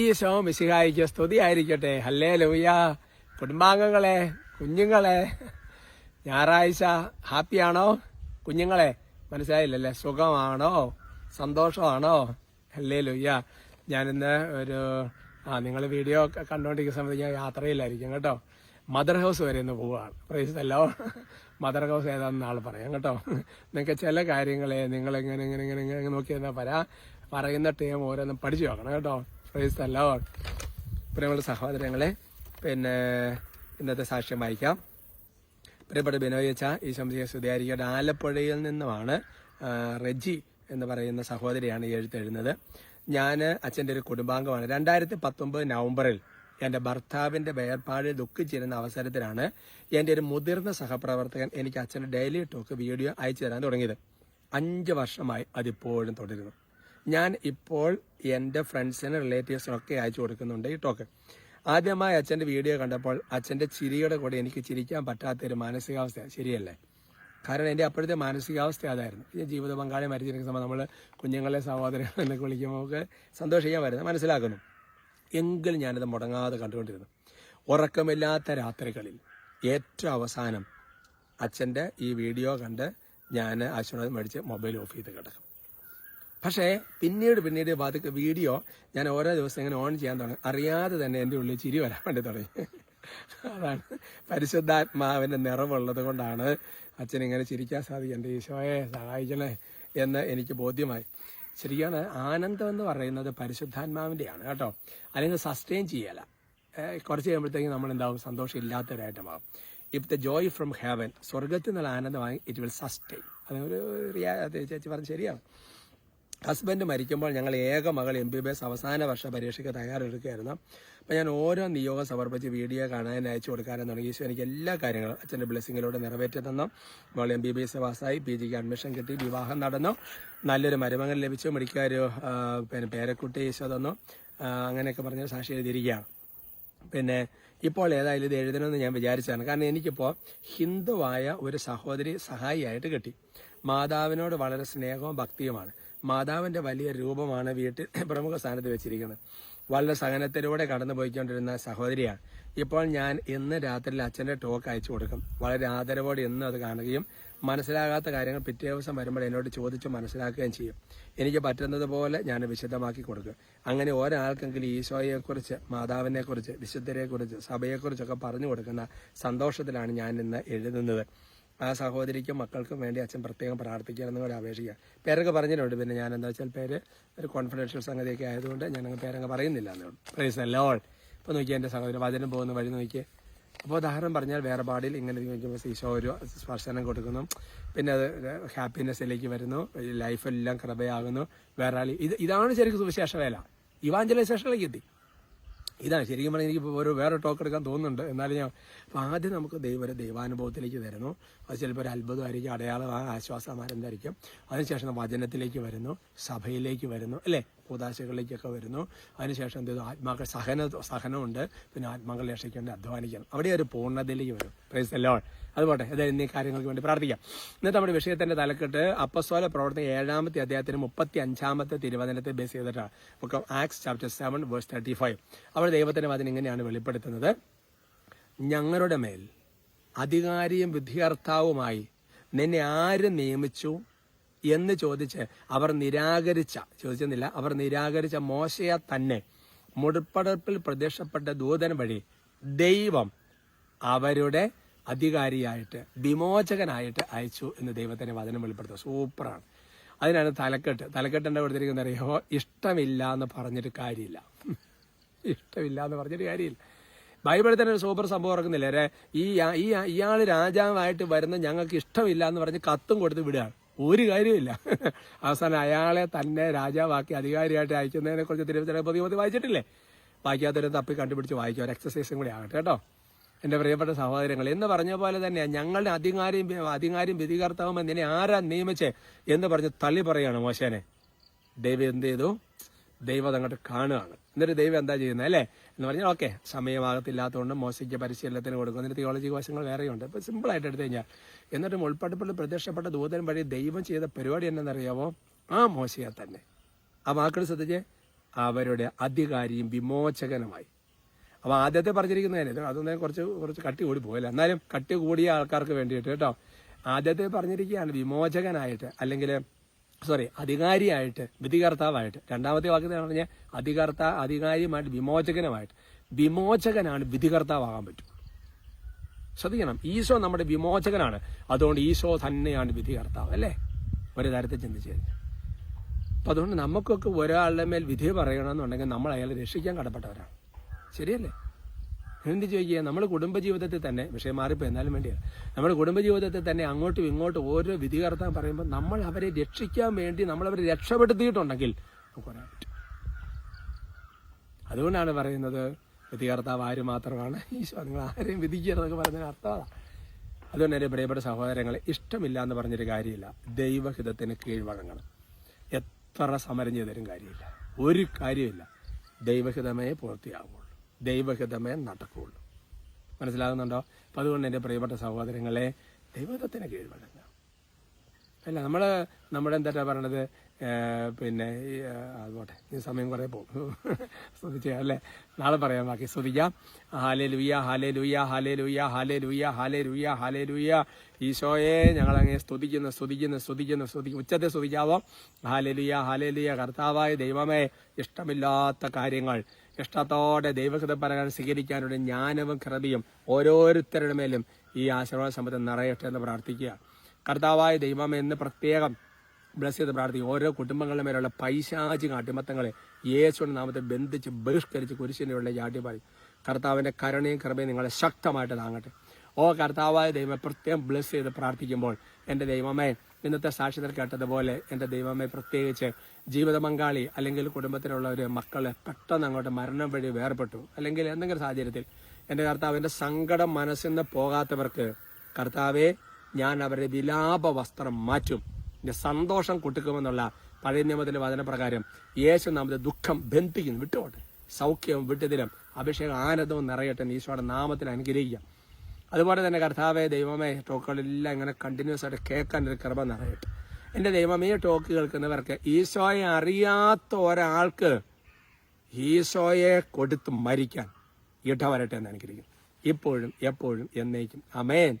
ഈശോ മിശിഹായിക്ക് സ്തുതി ആയിരിക്കട്ടെ ഹല്ലേ ലൂയ കുടുംബാംഗങ്ങളെ കുഞ്ഞുങ്ങളെ. ഞായറാഴ്ച ഹാപ്പിയാണോ? കുഞ്ഞുങ്ങളെ മനസ്സിലായില്ലല്ലേ? സുഖമാണോ? സന്തോഷമാണോ? ഹല്ലേ ലൂയ ഞാനിന്ന് ഒരു ആ നിങ്ങൾ വീഡിയോ കണ്ടുകൊണ്ടിരിക്കുന്ന സമയത്ത് ഞാൻ യാത്രയിലായിരിക്കും കേട്ടോ. മദർ ഹൗസ് വരെ ഒന്ന് പോവുകയാണ് പ്രൈസല്ലോ മദർ ഹൗസ് ഏതാണെന്ന് ആൾ പറയാം കേട്ടോ. നിങ്ങൾക്ക് ചില കാര്യങ്ങളെ നിങ്ങൾ ഇങ്ങനെ ഇങ്ങനെ ഇങ്ങനെ നോക്കി തന്നെ പരാ. പറയുന്ന ടീം ഓരോന്നും പഠിച്ചു നോക്കണം കേട്ടോ. പ്രൈസല്ലോ പ്രിയമുള്ള സഹോദരങ്ങളെ പിന്നെ ഇന്നത്തെ സാക്ഷ്യം വായിക്കാം പ്രിയപ്പെട്ട ബിനോയച്ച ഈ സംശയ സ്തുതിയായിരിക്കട്ടെ. ആലപ്പുഴയിൽ നിന്നുമാണ് റെജി എന്ന് പറയുന്ന സഹോദരിയാണ് ഈ എഴുത്തെഴുതുന്നത്. ഞാൻ അച്ഛന്റെ ഒരു കുടുംബാംഗമാണ്. രണ്ടായിരത്തി പത്തൊമ്പത് നവംബറിൽ എന്റെ ഭർത്താവിന്റെ വേർപാടിൽ ദുഃഖിച്ചിരുന്ന അവസരത്തിലാണ് എന്റെ ഒരു മുതിർന്ന സഹപ്രവർത്തകൻ എനിക്ക് അച്ഛന്റെ ഡെയിലി ടോക്ക് വീഡിയോ അയച്ചു തരാൻ തുടങ്ങിയത്. അഞ്ച് വർഷമായി അതിപ്പോഴും തുടരുന്നു. ഞാൻ ഇപ്പോൾ എന്റെ ഫ്രണ്ട്സിനും റിലേറ്റീവ്സിനൊക്കെ അയച്ചു കൊടുക്കുന്നുണ്ട് ഈ ടോക്ക് ആദ്യമായി അച്ഛന്റെ വീഡിയോ കണ്ടപ്പോൾ അച്ഛന്റെ ചിരിയുടെ കൂടെ എനിക്ക് ചിരിക്കാൻ പറ്റാത്ത ഒരു മാനസികാവസ്ഥ. ശരിയല്ലേ? കാരണം എന്റെ അപ്പോഴത്തെ മാനസികാവസ്ഥ അതായിരുന്നു. ഈ ജീവിത പങ്കാളി മരിച്ചിരിക്കുന്ന സമയം നമ്മൾ കുഞ്ഞുങ്ങളെ സഹോദരങ്ങൾ എന്നൊക്കെ വിളിക്കുമ്പോൾ നമുക്ക് സന്തോഷിക്കാൻ വരുന്നത് മനസ്സിലാക്കുന്നു. എങ്കിലും ഞാനത് മുടങ്ങാതെ കണ്ടുകൊണ്ടിരുന്നു. ഉറക്കമില്ലാത്ത രാത്രികളിൽ ഏറ്റവും അവസാനം അച്ഛന്റെ ഈ വീഡിയോ കണ്ട് ഞാൻ ആശീർവാദം മേടിച്ച് മൊബൈൽ ഓഫ് ചെയ്ത് കിടക്കും. പക്ഷേ പിന്നീട് പിന്നീട് പതുക്കെ വീഡിയോ ഞാൻ ഓരോ ദിവസം ഇങ്ങനെ ഓൺ ചെയ്യാൻ തുടങ്ങി. അറിയാതെ തന്നെ എന്റെ ഉള്ളിൽ ചിരി വരാൻ വേണ്ടി തുടങ്ങി. അതാണ് പരിശുദ്ധാത്മാവിന്റെ നിറവുള്ളത് കൊണ്ടാണ് അച്ഛൻ ഇങ്ങനെ ചിരിക്കാൻ സാധിക്കും ഈശോയെ സഹായിക്കണേ എന്ന് എനിക്ക് ബോധ്യമായി. ശരിയാണ് ആനന്ദം എന്ന് പറയുന്നത് പരിശുദ്ധാത്മാവിന്റെയാണ് കേട്ടോ. അല്ലെങ്കിൽ സസ്റ്റെയിൻ ചെയ്യല. കുറച്ച് കഴിയുമ്പോഴത്തേക്കും നമ്മൾ എന്താവും സന്തോഷം ഇല്ലാത്തവരായിട്ട് മാറും if the joy from heaven സ്വർഗത്തിൽ നിന്നുള്ള ആനന്ദമായി ഇറ്റ് വിൽ സസ്റ്റെയിൻ അതൊരു ചേച്ചി പറഞ്ഞ് ശരിയാണ്. ഹസ്ബൻഡ് മരിക്കുമ്പോൾ ഞങ്ങൾ ഏക മകൾ എം ബി ബി എസ് അവസാന വർഷ പരീക്ഷയ്ക്ക് തയ്യാറെടുക്കുകയായിരുന്നു. അപ്പം ഞാൻ ഓരോ നിയോഗം സമർപ്പിച്ച് വീഡിയോ കാണാൻ അയച്ചു കൊടുക്കാനും തുടങ്ങി. ഈശോ എനിക്ക് എല്ലാ കാര്യങ്ങളും അച്ഛന്റെ ബ്ലെസ്സിങ്ങിലൂടെ നിറവേറ്റി തന്നു. മകൾ എം ബി ബി എസ് പാസ്സായി. പി ജിക്ക് അഡ്മിഷൻ കിട്ടി. വിവാഹം നടന്നു. നല്ലൊരു മരുമകൻ ലഭിച്ചു. മെഡിക്കാരു പിന്നെ പേരക്കുട്ടി ഈശോ തന്നു. അങ്ങനെയൊക്കെ പറഞ്ഞ് സാക്ഷി എഴുതിയിരിക്കുകയാണ്. പിന്നെ ഇപ്പോൾ ഏതായാലും ഇത് എഴുതണമെന്ന് ഞാൻ വിചാരിച്ചതാണ്. കാരണം എനിക്കിപ്പോൾ ഹിന്ദുവായ ഒരു സഹോദരി സഹായിയായിട്ട് കിട്ടി. മാതാവിനോട് വളരെ സ്നേഹവും ഭക്തിയുമാണ്. മാതാവിന്റെ വലിയ രൂപമാണ് വീട്ടിൽ പ്രമുഖ സ്ഥാനത്ത് വെച്ചിരിക്കുന്നത്. വളരെ സഹനത്തിലൂടെ കടന്നു പോയിക്കൊണ്ടിരുന്ന സഹോദരിയാണ്. ഇപ്പോൾ ഞാൻ ഇന്ന് രാത്രിയിൽ അച്ഛന്റെ ടോക്ക് അയച്ചു കൊടുക്കും. വളരെ ആദരവോടെ എന്നും അത് കാണുകയും മനസ്സിലാകാത്ത കാര്യങ്ങൾ പിറ്റേ ദിവസം വരുമ്പോൾ എന്നോട് ചോദിച്ച് മനസ്സിലാക്കുകയും ചെയ്യും. എനിക്ക് പറ്റുന്നത് പോലെ ഞാൻ വിശദമാക്കി കൊടുക്കും. അങ്ങനെ ഒരാൾക്കെങ്കിലും ഈശോയെക്കുറിച്ച് മാതാവിനെക്കുറിച്ച് വിശുദ്ധരെക്കുറിച്ച് സഭയെക്കുറിച്ചൊക്കെ പറഞ്ഞു കൊടുക്കുന്ന സന്തോഷത്തിലാണ് ഞാൻ ഇന്ന് എഴുതുന്നത്. ആ സഹോദരിക്കും മക്കൾക്കും വേണ്ടി അച്ഛൻ പ്രത്യേകം പ്രാർത്ഥിക്കണമെന്ന് കൂടെ അപേക്ഷിക്കുക പേരൊക്കെ പറഞ്ഞിട്ടുണ്ട്. പിന്നെ ഞാൻ എന്താ വെച്ചാൽ പേര് ഒരു കോൺഫിഡൻഷ്യൽ സംഗതിയൊക്കെ ആയതുകൊണ്ട് ഞാൻ അങ്ങ് പേരങ്ങ് പറയുന്നില്ല എന്നുള്ളൂ പ്രൈസ് അല്ലോൾ ഇപ്പോൾ നോക്കിയാൽ എന്റെ സഹോദരൻ വചനം പോകുന്ന വഴി നോക്കി അപ്പോൾ ഉദാഹരണം പറഞ്ഞാൽ വേറെ പാടിയിൽ ഇങ്ങനെ ചോദിക്കുമ്പോൾ ഈശോ ഒരു സ്പർശനം കൊടുക്കുന്നു. പിന്നെ അത് ഹാപ്പിനെസ്സിലേക്ക് വരുന്നു. ലൈഫെല്ലാം കൃപയാകുന്നു. വേറെ ആൾ ഇത് ഇതാണ് ശരിക്കും സുവിശേഷ വേല ഇവാഞ്ചലൈസേഷനിലേക്ക് എത്തി. ഇതാണ് ശരിക്കും പറഞ്ഞാൽ എനിക്ക് ഒരു വേറെ ടോക്ക് എടുക്കാൻ തോന്നുന്നുണ്ട്. എന്നാലും ഞാൻ അപ്പം ആദ്യം നമുക്ക് ദൈവം ദൈവാനുഭവത്തിലേക്ക് തരുന്നു അത് ചിലപ്പോൾ ഒരു അത്ഭുതമായിരിക്കും അടയാളം ആശ്വാസമാരെന്തായിരിക്കും. അതിനുശേഷം വചനത്തിലേക്ക് വരുന്നു സഭയിലേക്ക് വരുന്നു അല്ലേ? കൂതാശകളിലേക്കൊക്കെ വരുന്നു. അതിനുശേഷം എന്ത് ചെയ്തു? ആത്മാക്കൾ സഹന സഹനമുണ്ട്. പിന്നെ ആത്മാക്കൾ രക്ഷിക്കേണ്ടി അധ്വാനിക്കണം. അവിടെ ഒരു പൂർണതയിലേക്ക് വരും. പ്രൈസ് എല്ലോ അതുപോലെ ഇത് എന്നീ കാര്യങ്ങൾക്ക് വേണ്ടി പ്രാർത്ഥിക്കാം. ഇന്നത്തെ നമ്മുടെ വിഷയത്തിന്റെ തലക്കെട്ട് അപ്പസ്വല പ്രവർത്തനം ഏഴാമത്തെ അദ്ദേഹത്തിന് മുപ്പത്തി അഞ്ചാമത്തെ തിരുവചനത്തെ ബേസ് ചെയ്തിട്ടാണ്. Book of acts chapter seven verse thirty five അവിടെ ദൈവത്തിന്റെ വചനം ഇങ്ങനെയാണ് വെളിപ്പെടുത്തുന്നത്. ഞങ്ങളുടെ മേൽ അധികാരിയും വിദ്യാർത്ഥാവുമായി നിന്നെ ആര് നിയമിച്ചു? എന്ന് ചോദിച്ച് അവർ നിരാകരിച്ച ചോദിച്ചെന്നില്ല അവർ നിരാകരിച്ച മോശയെ തന്നെ മുടിപ്പടർപ്പിൽ പ്രത്യക്ഷപ്പെട്ട ദൂതൻ വഴി ദൈവം അവരുടെ അധികാരിയായിട്ട് വിമോചകനായിട്ട് അയച്ചു എന്ന് ദൈവത്തിന്റെ വചനം വെളിപ്പെടുത്തുക സൂപ്പറാണ്. അതിനാണ് തലക്കെട്ട്. തലക്കെട്ട് എന്താ കൊടുത്തിരിക്കുന്നത് അറിയോ? ഇഷ്ടമില്ല എന്ന് പറഞ്ഞിട്ട് കാര്യമില്ല. ഇഷ്ടമില്ല എന്ന് പറഞ്ഞിട്ട് കാര്യമില്ല. ബൈബിളിൽ തന്നെ ഒരു സൂപ്പർ സംഭവം ഇറക്കുന്നില്ല ഈ ഇയാൾ രാജാവായിട്ട് വരുന്ന ഞങ്ങൾക്ക് ഇഷ്ടമില്ല എന്ന് പറഞ്ഞ് കത്തും കൊടുത്ത് വിടുകയാണ്. ഒരു കാര്യമില്ല അവസാനം അയാളെ തന്നെ രാജാവാക്കി അധികാരിയായിട്ട് അയക്കുന്നതിനെ കുറിച്ച് തിരുവനന്തപുരം പതിമതി വായിച്ചിട്ടില്ലേ? വായിക്കാത്തൊരു തപ്പി കണ്ടുപിടിച്ച് വായിക്കുക ഒരു എക്സസൈസും കൂടി ആകട്ടെ കേട്ടോ. എന്റെ പ്രിയപ്പെട്ട സഹോദരങ്ങൾ എന്ന് പറഞ്ഞ പോലെ തന്നെ ഞങ്ങളുടെ അധികാരിയും അധികാരിയും വിധികർത്താവും നിന്നെ ആരാ നിയമിച്ചേ എന്ന് പറഞ്ഞ് തള്ളി പറയാണ് മോശേനെ. ദൈവം എന്ത് ചെയ്തു? ദൈവം അതങ്ങോട്ട് കാണുകയാണ്. എന്നിട്ട് ദൈവം എന്താ ചെയ്യുന്നത് അല്ലേ? എന്ന് പറഞ്ഞാൽ ഓക്കെ സമയമാകത്തില്ലാത്തതുകൊണ്ട് മോശയ്ക്ക് പരിശീലനത്തിന് കൊടുക്കും എന്നിട്ട് തിയോളജി വശങ്ങൾ വേറെയുണ്ട്. ഇപ്പം സിമ്പിളായിട്ട് എടുത്തു കഴിഞ്ഞാൽ എന്നിട്ട് ഉൾപ്പെട്ടപ്പോൾ പ്രത്യക്ഷപ്പെട്ട ദൂതൻ വഴി ദൈവം ചെയ്ത പരിപാടി എന്നറിയാമോ ആ മോശയെ തന്നെ. ആ വാക്കുകൾ ശ്രദ്ധിച്ചേ? അവരുടെ അധികാരിയും വിമോചകനുമായി. അപ്പൊ ആദ്യത്തെ പറഞ്ഞിരിക്കുന്നതിന് അതൊന്നും കുറച്ച് കുറച്ച് കട്ടി കൂടി പോയില്ല. എന്നാലും കട്ടി കൂടിയ ആൾക്കാർക്ക് വേണ്ടിയിട്ട് കേട്ടോ. ആദ്യത്തെ പറഞ്ഞിരിക്കുകയാണ് വിമോചകനായിട്ട്. അല്ലെങ്കിൽ സോറി അധികാരിയായിട്ട് വിധികർത്താവായിട്ട് രണ്ടാമത്തെ വാക്യത്തിൽ പറഞ്ഞാൽ അധികർത്ത അധികാരിയുമായിട്ട് വിമോചകനുമായിട്ട് വിമോചകനാണ് വിധികർത്താവാകാൻ പറ്റും. ശ്രദ്ധിക്കണം ഈശോ നമ്മുടെ വിമോചകനാണ്. അതുകൊണ്ട് ഈശോ തന്നെയാണ് വിധികർത്താവ് അല്ലേ? ഒരു തരത്തിൽ ചിന്തിച്ചു കഴിഞ്ഞാൽ. അപ്പൊ അതുകൊണ്ട് നമുക്കൊക്കെ ഒരാളുടെ മേൽ വിധി പറയണമെന്നുണ്ടെങ്കിൽ നമ്മൾ അയാളെ രക്ഷിക്കാൻ കടപ്പെട്ടവരാണ്. ശരിയല്ലേ? എന്ത് ചോദിക്കുക? നമ്മൾ കുടുംബജീവിതത്തിൽ തന്നെ വിഷയം മാറിപ്പോ എന്നാലും വേണ്ടിയാണ് നമ്മുടെ കുടുംബജീവിതത്തിൽ തന്നെ അങ്ങോട്ടും ഇങ്ങോട്ടും ഓരോ വിധികർത്താൻ പറയുമ്പോൾ നമ്മൾ അവരെ രക്ഷിക്കാൻ വേണ്ടി നമ്മൾ അവരെ രക്ഷപ്പെടുത്തിയിട്ടുണ്ടെങ്കിൽ പറയാൻ പറ്റും. അതുകൊണ്ടാണ് പറയുന്നത് വിധികർത്താവ് ആര് മാത്രമാണ്? ഈശോ നിങ്ങൾ ആരെയും വിധിക്കരുതെന്നൊക്കെ പറഞ്ഞതിന് അർത്ഥമാണ് അതുകൊണ്ട് എന്റെ പ്രിയപ്പെട്ട സഹോദരങ്ങളെ ഇഷ്ടമില്ല എന്ന് പറഞ്ഞൊരു കാര്യമില്ല. ദൈവഹിതത്തിന് കീഴ്വഴങ്ങണം എത്ര സമരം ചെയ്തരും കാര്യമില്ല. ഒരു കാര്യമില്ല. ദൈവഹിതമേ പൂർത്തിയാവുള്ളൂ. ദൈവഹിതമേ നടക്കുകയുള്ളൂ. മനസ്സിലാകുന്നുണ്ടോ? അപ്പം അതുകൊണ്ട് എന്റെ പ്രിയപ്പെട്ട സഹോദരങ്ങളെ ദൈവഹിതത്തിന് കീഴ്വഴങ്ങുക അല്ല നമ്മൾ നമ്മുടെ എന്താ പറയണത്? പിന്നെ അതുപോട്ടെ ഈ സമയം കുറേ പോകും. ശ്രദ്ധിച്ചാൽ അല്ലേ? നാളെ പറയാം ബാക്കി ശ്രദ്ധിക്കാം. ഹാലേ ലുയ്യ ഹാലേ ലുയ്യ ഹാലേ ലുയ്യ ഹാലേ ലുയ്യ ഹാലേ ലുയ്യ ഹാലേ ലുയ്യ ഈശോയെ ഞങ്ങളങ്ങനെ സ്തുതിക്കുന്നു സ്തുതിക്കുന്നു സ്തുതിക്കുന്നു സ്തുതിക്കും ഉച്ചത്തെ സ്തുതിക്കാവോ? ഹാലേ ലുയ്യ ഹാലേ ലുയ്യ കർത്താവായ ദൈവമേ ഇഷ്ടമില്ലാത്ത കാര്യങ്ങൾ. ഇഷ്ടത്തോടെ ദൈവകൃത പ്രകാരം സ്വീകരിക്കാനുള്ള ജ്ഞാനവും കൃപയും ഓരോരുത്തരുടെ മേലും ഈ ആശീർവാദ സമ്പത്ത് നിറയട്ടെ എന്ന് പ്രാർത്ഥിക്കുക. കർത്താവായ ദൈവം എന്ന് പ്രത്യേകം ബ്ലസ് ചെയ്ത് പ്രാർത്ഥിക്കും ഓരോ കുടുംബങ്ങളുടെ മേലുള്ള പൈശാചിക അടിമത്തങ്ങളെ യേശുവിന്റെ നാമത്തെ ബന്ധിച്ച് ബഹിഷ്കരിച്ച് കുരിശിനുള്ള ചാട്ടിപ്പാടി കർത്താവിന്റെ കരുണയും കൃപയും നിങ്ങളെ ശക്തമായിട്ട് താങ്ങട്ടെ. ഓ കർത്താവായ ദൈവം പ്രത്യേകം ബ്ലെസ് ചെയ്ത് പ്രാർത്ഥിക്കുമ്പോൾ എന്റെ ദൈവമേ ഇന്നത്തെ സാക്ഷ്യത്തിൽ കേട്ടതുപോലെ എന്റെ ദൈവമേ പ്രത്യേകിച്ച് ജീവിത പങ്കാളി അല്ലെങ്കിൽ കുടുംബത്തിലുള്ള ഒരു മക്കൾ പെട്ടെന്ന് അങ്ങോട്ട് മരണം വഴി വേർപെട്ടു. അല്ലെങ്കിൽ എന്തെങ്കിലും സാഹചര്യത്തിൽ എന്റെ കർത്താവിന്റെ സങ്കടം മനസ്സിൽ നിന്ന് പോകാത്തവർക്ക് കർത്താവെ ഞാൻ അവരുടെ വിലാപ വസ്ത്രം മാറ്റും. എന്റെ സന്തോഷം കുട്ടിക്കുമെന്നുള്ള പഴയ നിയമത്തിലെ വചനപ്രകാരം യേശു നാമത്തെ ദുഃഖം ബന്ധിക്കുന്നു. വിട്ടുപോട്ടെ. സൗഖ്യവും വിട്ടുതിലും അഭിഷേകം ആനന്ദവും നിറയട്ടെ ഈശോയുടെ നാമത്തിൽ അനുഗ്രഹിക്കാം. അതുപോലെ തന്നെ കർത്താവെ ദൈവമേ ടോക്കുകളെല്ലാം ഇങ്ങനെ കണ്ടിന്യൂസ് ആയിട്ട് കേൾക്കാൻ ഒരു കൃപ നിറയട്ടെ. എന്റെ ദൈവമേ ടോക്ക് കേൾക്കുന്നവർക്ക് ഈശോയെ അറിയാത്ത ഒരാൾക്ക് ഈശോയെ കൊടുത്ത് മരിക്കാൻ ഇടവരട്ടെ എന്ന് എനിക്കിരിക്കും ഇപ്പോഴും എപ്പോഴും എന്നേക്കും. അമേൻ